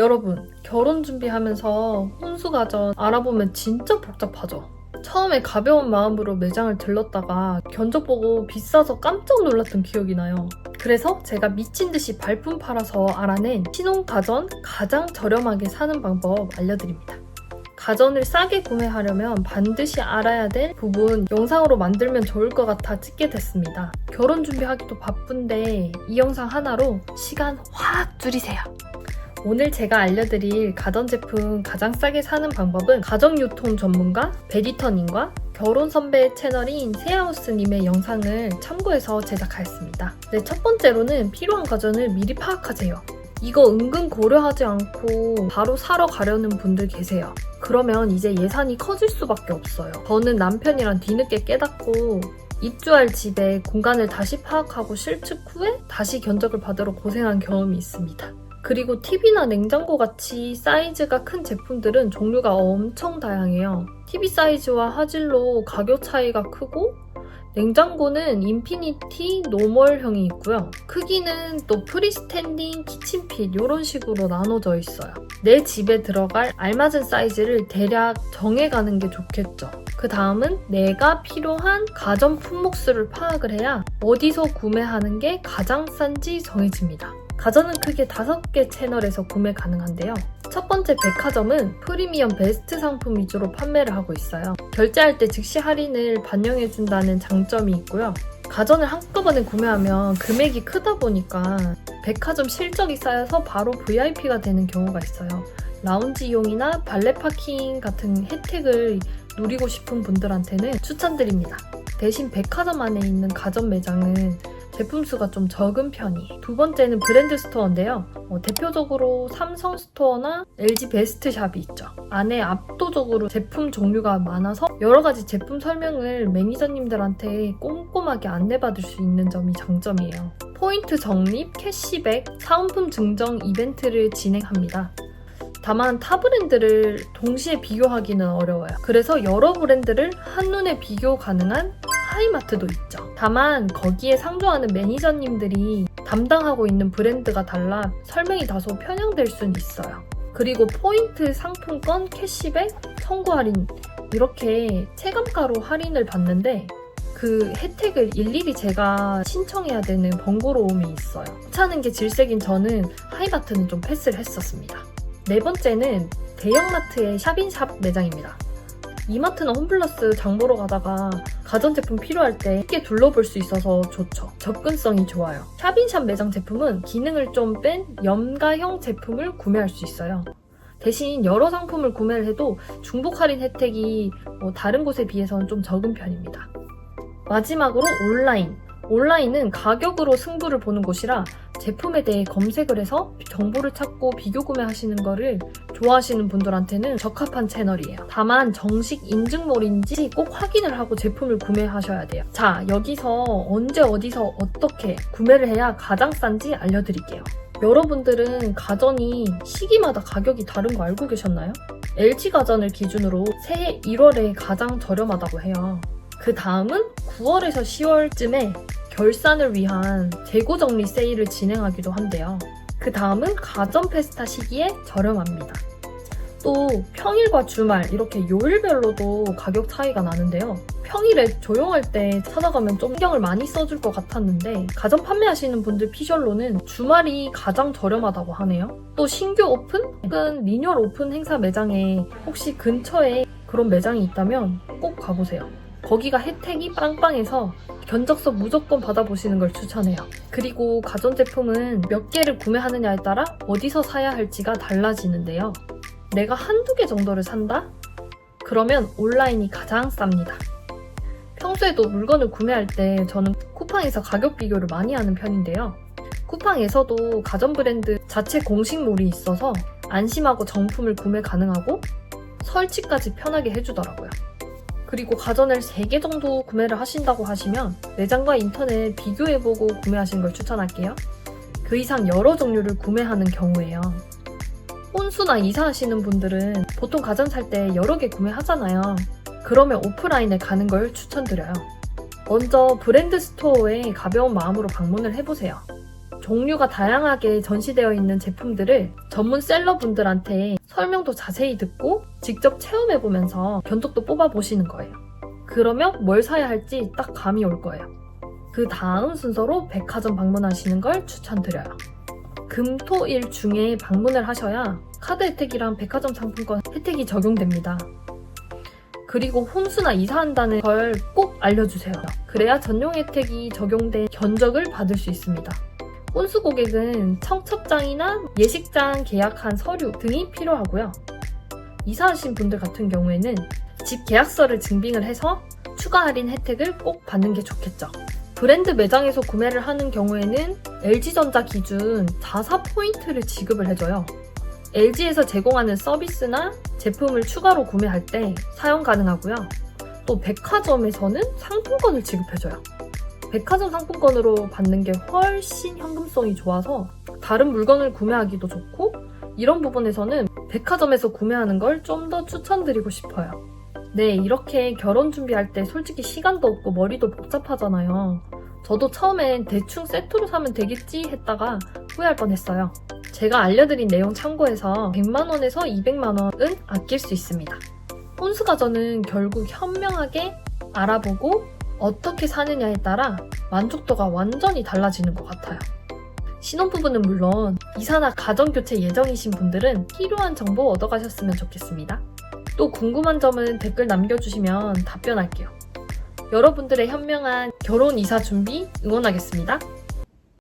여러분, 결혼 준비하면서 혼수가전 알아보면 진짜 복잡하죠? 처음에 가벼운 마음으로 매장을 들렀다가 견적 보고 비싸서 깜짝 놀랐던 기억이 나요. 그래서 제가 미친 듯이 발품 팔아서 알아낸 신혼가전 가장 저렴하게 사는 방법 알려드립니다. 가전을 싸게 구매하려면 반드시 알아야 될 부분 영상으로 만들면 좋을 것 같아 찍게 됐습니다. 결혼 준비하기도 바쁜데 이 영상 하나로 시간 확 줄이세요. 오늘 제가 알려드릴 가전 제품 가장 싸게 사는 방법은 가정유통 전문가 베디터님과 결혼 선배 채널인 세하우스님의 영상을 참고해서 제작하였습니다. 네, 첫 번째로는 필요한 가전을 미리 파악하세요. 이거 은근 고려하지 않고 바로 사러 가려는 분들 계세요. 그러면 이제 예산이 커질 수밖에 없어요. 저는 남편이랑 뒤늦게 깨닫고 입주할 집에 공간을 다시 파악하고 실측 후에 다시 견적을 받으러 고생한 경험이 있습니다. 그리고 TV나 냉장고 같이 사이즈가 큰 제품들은 종류가 엄청 다양해요. TV 사이즈와 화질로 가격 차이가 크고 냉장고는 인피니티 노멀형이 있고요. 크기는 또 프리스탠딩 키친핏 이런 식으로 나눠져 있어요. 내 집에 들어갈 알맞은 사이즈를 대략 정해가는 게 좋겠죠. 그 다음은 내가 필요한 가전 품목수를 파악을 해야 어디서 구매하는 게 가장 싼지 정해집니다. 가전은 크게 5개 채널에서 구매 가능한데요. 첫 번째 백화점은 프리미엄 베스트 상품 위주로 판매를 하고 있어요. 결제할 때 즉시 할인을 반영해준다는 장점이 있고요. 가전을 한꺼번에 구매하면 금액이 크다 보니까 백화점 실적이 쌓여서 바로 VIP가 되는 경우가 있어요. 라운지 이용이나 발레 파킹 같은 혜택을 누리고 싶은 분들한테는 추천드립니다. 대신 백화점 안에 있는 가전 매장은 제품 수가 좀 적은 편이에요. 두 번째는 브랜드 스토어인데요. 어, 대표적으로 삼성 스토어나 LG 베스트 샵이 있죠. 안에 압도적으로 제품 종류가 많아서 여러 가지 제품 설명을 매니저님들한테 꼼꼼하게 안내받을 수 있는 점이 장점이에요. 포인트 적립, 캐시백, 사은품 증정 이벤트를 진행합니다. 다만 타 브랜드를 동시에 비교하기는 어려워요. 그래서 여러 브랜드를 한눈에 비교 가능한 하이마트도 있죠. 다만 거기에 상주하는 매니저님들이 담당하고 있는 브랜드가 달라 설명이 다소 편향될 수는 있어요. 그리고 포인트 상품권, 캐시백, 청구 할인 이렇게 체감가로 할인을 받는데 그 혜택을 일일이 제가 신청해야 되는 번거로움이 있어요. 차는 게 질색인 저는 하이마트는 좀 패스를 했었습니다. 네 번째는 대형마트의 샵인샵 매장입니다. 이마트나 홈플러스 장 보러 가다가 가전제품 필요할 때 쉽게 둘러볼 수 있어서 좋죠. 접근성이 좋아요. 샵인샵 매장 제품은 기능을 좀 뺀 염가형 제품을 구매할 수 있어요. 대신 여러 상품을 구매를 해도 중복 할인 혜택이 뭐 다른 곳에 비해서는 좀 적은 편입니다. 마지막으로 온라인. 온라인은 가격으로 승부를 보는 곳이라 제품에 대해 검색을 해서 정보를 찾고 비교 구매하시는 거를 좋아하시는 분들한테는 적합한 채널이에요. 다만 정식 인증몰인지 꼭 확인을 하고 제품을 구매하셔야 돼요. 자, 여기서 언제 어디서 어떻게 구매를 해야 가장 싼지 알려드릴게요. 여러분들은 가전이 시기마다 가격이 다른 거 알고 계셨나요? LG 가전을 기준으로 새해 1월에 가장 저렴하다고 해요. 그 다음은 9월에서 10월쯤에 결산을 위한 재고 정리 세일을 진행하기도 한대요. 그 다음은 가전 페스타 시기에 저렴합니다. 또 평일과 주말 이렇게 요일별로도 가격 차이가 나는데요. 평일에 조용할 때 찾아가면 좀 신경을 많이 써줄 것 같았는데 가전 판매하시는 분들 피셜로는 주말이 가장 저렴하다고 하네요. 또 신규 오픈 혹은 리뉴얼 오픈 행사 매장에 혹시 근처에 그런 매장이 있다면 꼭 가보세요. 거기가 혜택이 빵빵해서 견적서 무조건 받아보시는 걸 추천해요. 그리고 가전제품은 몇 개를 구매하느냐에 따라 어디서 사야 할지가 달라지는데요. 내가 한두 개 정도를 산다? 그러면 온라인이 가장 쌉니다. 평소에도 물건을 구매할 때 저는 쿠팡에서 가격 비교를 많이 하는 편인데요. 쿠팡에서도 가전 브랜드 자체 공식몰이 있어서 안심하고 정품을 구매 가능하고 설치까지 편하게 해주더라고요. 그리고 가전을 3개 정도 구매를 하신다고 하시면 매장과 인터넷 비교해보고 구매하시는 걸 추천할게요. 그 이상 여러 종류를 구매하는 경우에요. 혼수나 이사하시는 분들은 보통 가전 살 때 여러 개 구매하잖아요. 그러면 오프라인에 가는 걸 추천드려요. 먼저 브랜드 스토어에 가벼운 마음으로 방문을 해보세요. 종류가 다양하게 전시되어 있는 제품들을 전문 셀러분들한테 설명도 자세히 듣고 직접 체험해보면서 견적도 뽑아보시는 거예요. 그러면 뭘 사야 할지 딱 감이 올 거예요. 그 다음 순서로 백화점 방문하시는 걸 추천드려요. 금, 토, 일 중에 방문을 하셔야 카드 혜택이랑 백화점 상품권 혜택이 적용됩니다. 그리고 혼수나 이사한다는 걸 꼭 알려주세요. 그래야 전용 혜택이 적용된 견적을 받을 수 있습니다. 혼수 고객은 청첩장이나 예식장 계약한 서류 등이 필요하고요. 이사하신 분들 같은 경우에는 집 계약서를 증빙을 해서 추가 할인 혜택을 꼭 받는 게 좋겠죠. 브랜드 매장에서 구매를 하는 경우에는 LG전자 기준 자사 포인트를 지급을 해줘요. LG에서 제공하는 서비스나 제품을 추가로 구매할 때 사용 가능하고요. 또 백화점에서는 상품권을 지급해줘요. 백화점 상품권으로 받는 게 훨씬 현금성이 좋아서 다른 물건을 구매하기도 좋고 이런 부분에서는 백화점에서 구매하는 걸 좀 더 추천드리고 싶어요. 네, 이렇게 결혼 준비할 때 솔직히 시간도 없고 머리도 복잡하잖아요. 저도 처음엔 대충 세트로 사면 되겠지 했다가 후회할 뻔했어요. 제가 알려드린 내용 참고해서 100만원에서 200만원은 아낄 수 있습니다. 혼수가전은 결국 현명하게 알아보고 어떻게 사느냐에 따라 만족도가 완전히 달라지는 것 같아요. 신혼부부는 물론 이사나 가정교체 예정이신 분들은 필요한 정보 얻어가셨으면 좋겠습니다. 또 궁금한 점은 댓글 남겨주시면 답변할게요. 여러분들의 현명한 결혼 이사 준비 응원하겠습니다.